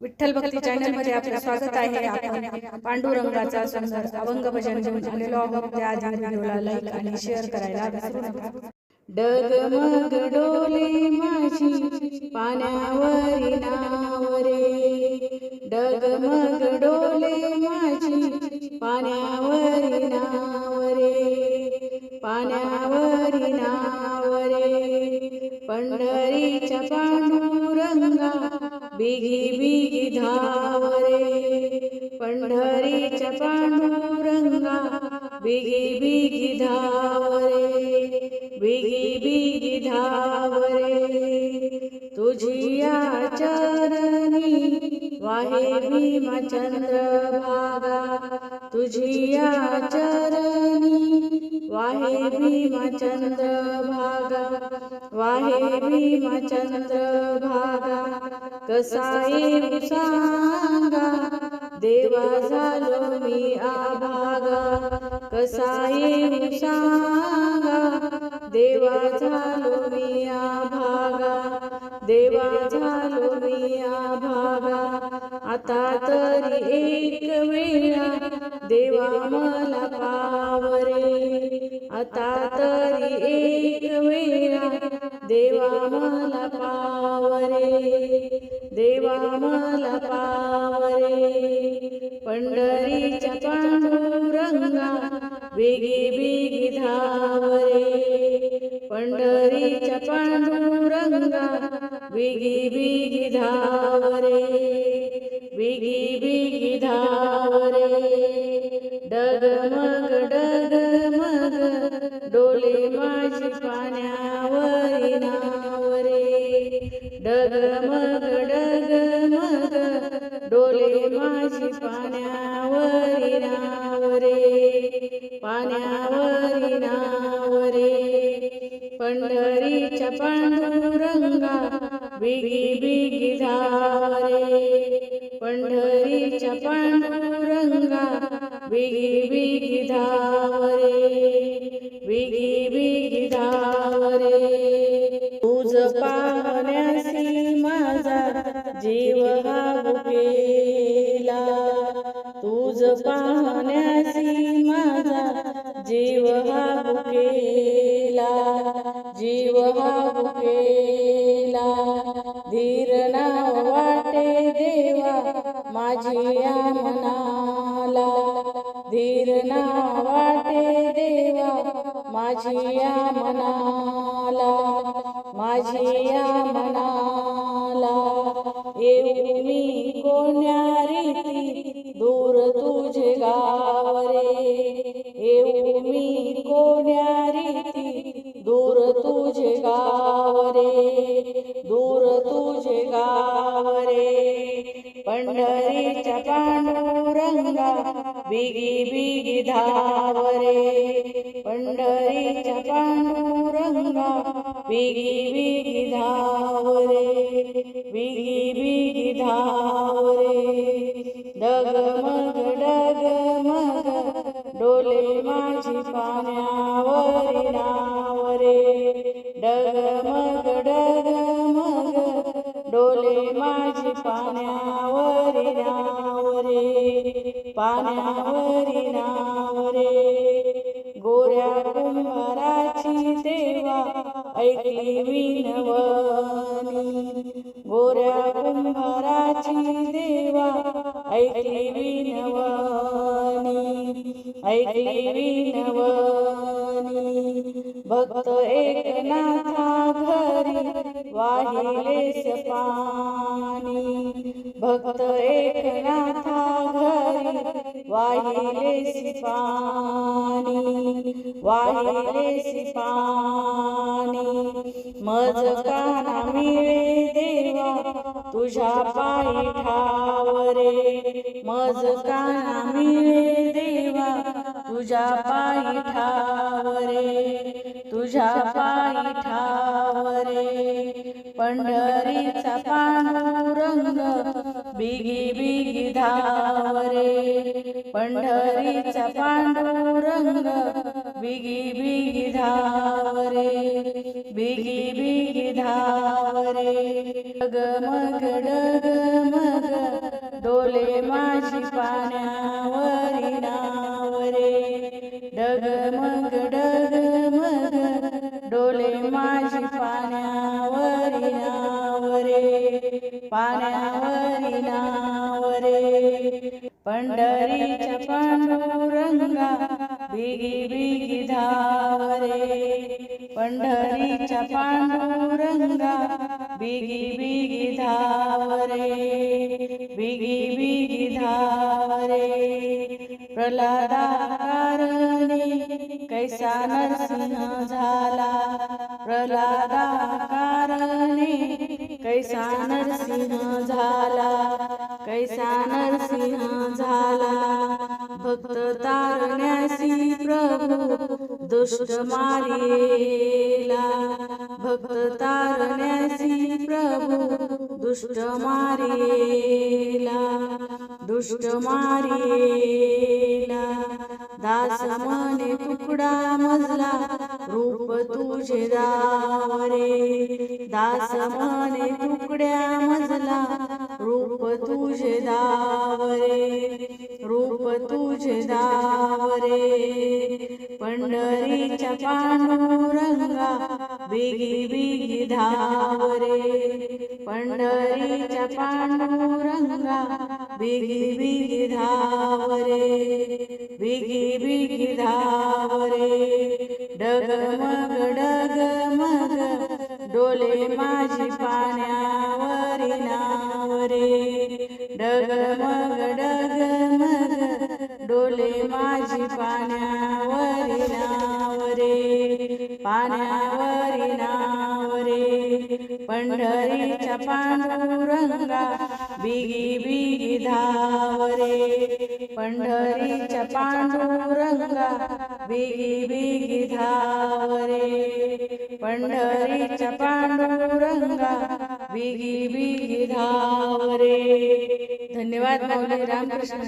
विठ्ठल भक्ती चॅनलमध्ये आपलं स्वागत आहे. आपण पांडुरंगाचा सुंदर अभंग भजन घेऊन आहोत व्हिडिओला लाईक आणि शेअर करायला विसरू नका डगमग डोले माझी पाण्यावरी नावरे. डगमग डोले माझी पाण्यावरी नावरे. पाण्यावरी नावरे. पंढरीच्या पांडुरंगा बिगी पांडुरंगा बिगी बिगी धावरे बिगी बिगी धावरे। तुझिया चरणी वाहे भीमचंद्र चंद्रभागा। तुझिया चरणी वाहे भीमचंद्र चंद्रभागा। वाहे भीमचंद्र भागा कसाई सांगा देवा झालो मी आभागा कसाई सांगा देवा झालो मी आभागा देवा झालो मी आभागा. आता तरी एक वेळा देवा मला पावरे. आता तरी एक वेळा देवा मला पावरे. देवा मला पावरे. बेगी बेगी धावरे पंढरीच्या पांडुरंगा बेगी बेगी धावरे बेगी बेगी धावरे. डगमग डगमग डोले माझी पाण्यावरी नावरे. डगमग डगमग डोले माझी पाण्यावरी नावरे. पाण्यावरी नावरे पंढरीच्या पांडुरंगा बिगी बिगी धावरे पंढरीच्या पांडुरंगा बिगी बिगी धावरे बिगी बिगी धावरे तुझ पाहण्यासी माझा जीव हा बुकेला तुझ पाहण्या माझी या मनाला धीर ना वाटे देवा. माझी या मनाला माझी या मनाला येऊ मी कोण्या रीती दूर तुझे गावरे. येऊ मी कोण्या रीती दूर तुझे गावरे. दूर तुझे गावरे. पंढरीच्या पांडुरंगा बिगी बिगी धावरे. पंढरीच्या पांडुरंगा बिगी बिगी धावरे बिगी बिगी धावरे. डगमग डगमग डोले माझी पाण्यावरी नावरे. डगमग डगमग डोले माझी पाण्या पाण्यावरी नावरे गोऱ्या कुंभाराची देवा ऐकली विनवणी. गोऱ्या कुंभाराची देवा ऐकली विनवणी. ऐकली विनवणी. भक्त एकनाथा घरी वाहिले सपानी भक्त एकनाथा घरी वाहिलेस पाणी वाहिलेस पाणी मज काना मिळे देवा तुझ्या पायी ठावरे. मज काना मिळे देवा तुझ्या पायी ठावरे. तुझ्या पायी ठावरे. पंढरीचा पांडुरंग बिगी बिगी धावरे. पंढरीचा पांडुरंग बिगी बिगी धावरे बिगी बिगी धावरे. गगमग डगमग डोले माझी पाण्यावरी नावरे डगमग डगमग डोले माझी पाण्यावरी नावरे पाण्यावरी नावरे पंढ बिगी बिगी धावरे पंढरीच्या पांडुरंगा बिगी बिगी धावरे बिगी बिगी धावरे प्रल्हादा कारणे कैसा नरसिंह झाला? प्रल्हादा कारणे कैसा नरसिंह झाला? कैसा नरसिंह झाला? भक्त दुष्ट मारिला. भक्त तारण्यासी प्रभू दुष्ट मारिला. दुष्ट मारिला. दास मने तुकडा मजला रूप तुझे रे दास मने तुकड्या मजला रूप तुझे दावरे. रूप तुझे दावरे पंढरीच्या पांडुरंगा बिगी बिगी धावरे. पंढरीच्या पांडुरंगा बिगी बिगी धावरे. बिगी बिगी धावरे. डग पाण्यावरी नावरे पंढरीच्या पांडुरंगा बिगी बिगी धावरे. पंढरीच्या पांडुरंगा बिगी बिगी धावरे. पंढरीच्या पांडुरंगा बिगी बिगी धावरे. धन्यवाद मौली रामकृष्ण